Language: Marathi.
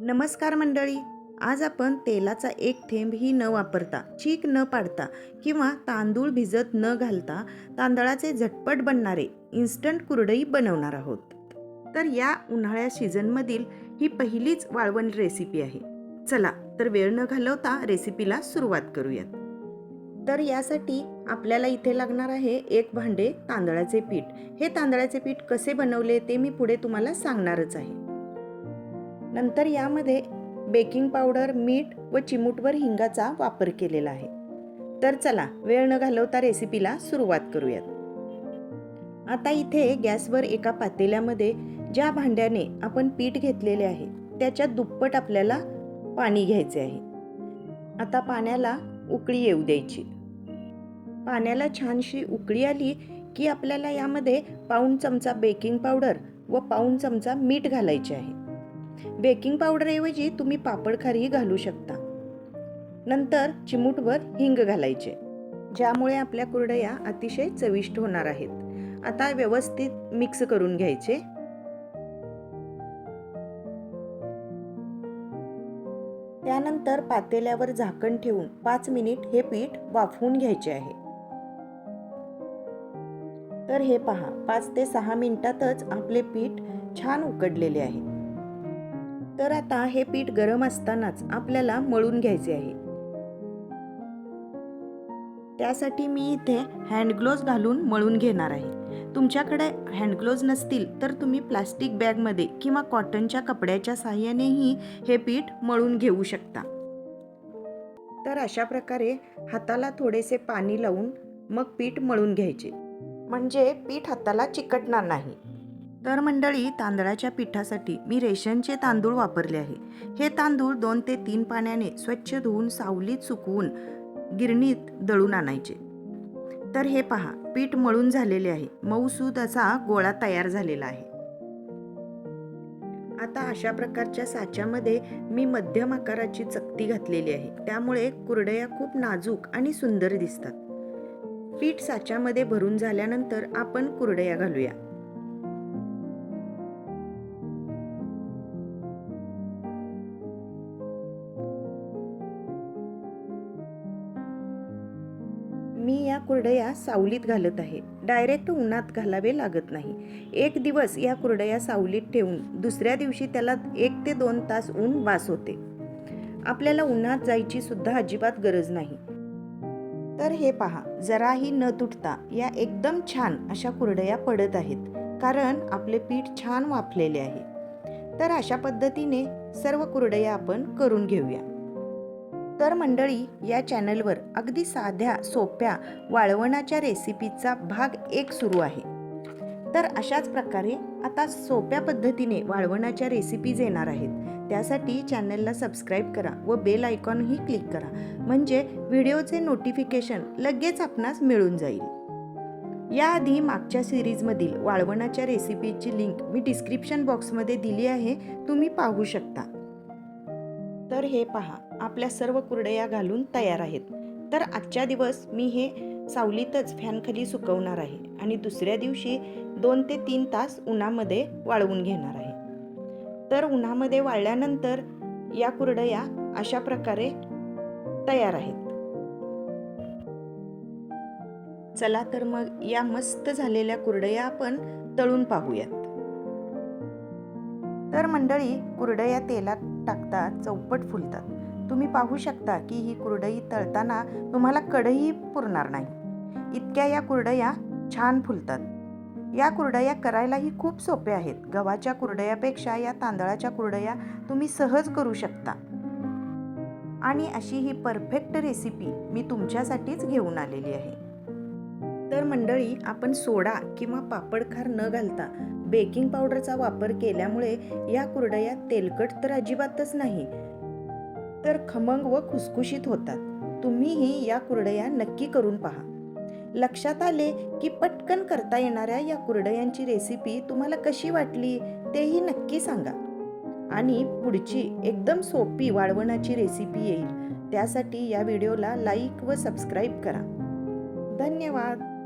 नमस्कार मंडळी. आज आपण तेलाचा एक थेंबही न वापरता चीक न पाडता किंवा तांदूळ भिजत न घालता तांदळाचे झटपट बनणारे इन्स्टंट कुरडई बनवणार आहोत. तर या उन्हाळ्या सीझनमधील ही पहिलीच वाळवण रेसिपी आहे. चला तर वेळ न घालवता रेसिपीला सुरुवात करूयात. तर यासाठी आपल्याला इथे लागणार आहे एक भांडे तांदळाचे पीठ. हे तांदळाचे पीठ कसे बनवले ते मी पुढे तुम्हाला सांगणारच आहे. नंतर यामध्ये बेकिंग पावडर मीठ व चिमूटवर हिंगाचा वापर केलेला आहे. तर चला वेळ न घालवता रेसिपीला सुरुवात करूयात. आता इथे गॅसवर एका पातेल्यामध्ये ज्या भांड्याने आपण पीठ घेतलेले आहे त्याच्या दुप्पट आपल्याला पाणी घ्यायचे आहे. आता पाण्याला उकळी येऊ द्यायची. पाण्याला छानशी उकळी आली की आपल्याला यामध्ये पाऊण चमचा बेकिंग पावडर व पाऊण चमचा मीठ घालायचे आहे. बेकिंग पावडरऐवजी तुम्ही पापडखारीही घालू शकता. नंतर चिमूटवर हिंग घालायचे ज्यामुळे आपल्या कुरडया अतिशय चविष्ट होणार आहेत. आता व्यवस्थित मिक्स करून घ्यायचे. त्यानंतर पातेल्यावर झाकण ठेवून पाच मिनिट हे पीठ वाफवून घ्यायचे आहे. तर हे पहा पाच ते सहा मिनिटातच आपले पीठ छान उकडलेले आहे. तर आता हे पीठ गरम असतानाच आपल्याला मळून घ्यायचे आहे. त्यासाठी मी इथे हँडग्लोव्ज घालून मळून घेणार आहे. तुमच्याकडे हँडग्लोव्ज नसतील तर तुम्ही प्लास्टिक बॅगमध्ये किंवा कॉटनच्या कपड्याच्या साह्यानेही हे पीठ मळून घेऊ शकता. तर अशा प्रकारे हाताला थोडेसे पाणी लावून मग पीठ मळून घ्यायचे. म्हणजे पीठ हाताला चिकटणार नाही. तर मंडळी तांदळाच्या पिठासाठी मी रेशनचे तांदूळ वापरले आहे. हे तांदूळ दोन ते तीन पाण्याने स्वच्छ धुवून सावलीत सुकवून गिरणीत दळून आणायचे. तर हे पहा पीठ मळून झालेले आहे. मऊसूद असा गोळा तयार झालेला आहे. आता अशा प्रकारच्या साच्यामध्ये मी मध्यम आकाराची चकती घातलेली आहे. त्यामुळे कुरडया खूप नाजूक आणि सुंदर दिसतात. पीठ साच्यामध्ये भरून झाल्यानंतर आपण कुरडया घालूया. मी या कुरडया सावलीत घालत आहे. डायरेक्ट उन्हात घालावे लागत नाही. एक दिवस या कुरडया सावलीत ठेवून दुसऱ्या दिवशी त्याला एक ते दोन तास ऊन वास होते. आपल्याला उन्हात जायची सुद्धा अजिबात गरज नाही. तर हे पहा जराही न तुटता या एकदम छान अशा कुरडया पडत आहेत. कारण आपले पीठ छान वाफलेले आहे. तर अशा पद्धतीने सर्व कुरडया आपण करून घेऊया. तर मंडळी या चॅनलवर अगदी साध्या सोप्या वाळवणाच्या रेसिपीचा भाग एक सुरू आहे. तर अशाच प्रकारे आता सोप्या पद्धतीने वाळवणाच्या रेसिपीज येणार आहेत. त्यासाठी चॅनलला सबस्क्राईब करा व बेल आयकॉनही क्लिक करा. म्हणजे व्हिडिओचे नोटिफिकेशन लगेच आपणास मिळून जाईल. याआधी मागच्या सिरीजमधील वाळवणाच्या रेसिपीची लिंक मी डिस्क्रिप्शन बॉक्समध्ये दिली आहे. तुम्ही पाहू शकता. तर हे पहा आपल्या सर्व कुरडया घालून तयार आहेत. तर आजच्या दिवस मी हे सावलीतच फॅनखाली सुकवणार आहे आणि दुसऱ्या दिवशी दोन ते तीन तास उन्हामध्ये वाळवून घेणार आहे. तर उन्हामध्ये वाळल्यानंतर या कुरडया अशा प्रकारे तयार आहेत. चला तर मग या मस्त झालेल्या कुरडया आपण तळून पाहूयात. तर मंडळी कुरडया तेलात टाकता चौपट फुलतात. तुम्ही पाहू शकता की ही कुरडई तळताना तुम्हाला कढई पुरणार नाही. इतक्या या कुरडया छान फुलतात. या कुरडया करायलाही खूप सोप्या आहेत. गव्हाच्या कुरडयापेक्षा या तांदळाच्या कुरडया तुम्ही सहज करू शकता. आणि अशी ही परफेक्ट रेसिपी मी तुमच्यासाठीच घेऊन आलेली आहे. तर मंडळी आपण सोडा किंवा पापडखार न घालता बेकिंग पावडरचा वापर केल्यामुळे या कुरडया तेलकट तर अजिबातच नाही तर खमंग व खुसखुशीत होतात. तुम्हीही या कुरडया नक्की करून पहा. लक्षात आले की पटकन करता येणाऱ्या या कुरडयांची रेसिपी तुम्हाला कशी वाटली तेही नक्की सांगा. आणि पुढची एकदम सोपी वाळवणाची रेसिपी येईल. त्यासाठी या व्हिडिओला लाईक व सबस्क्राईब करा. धन्यवाद.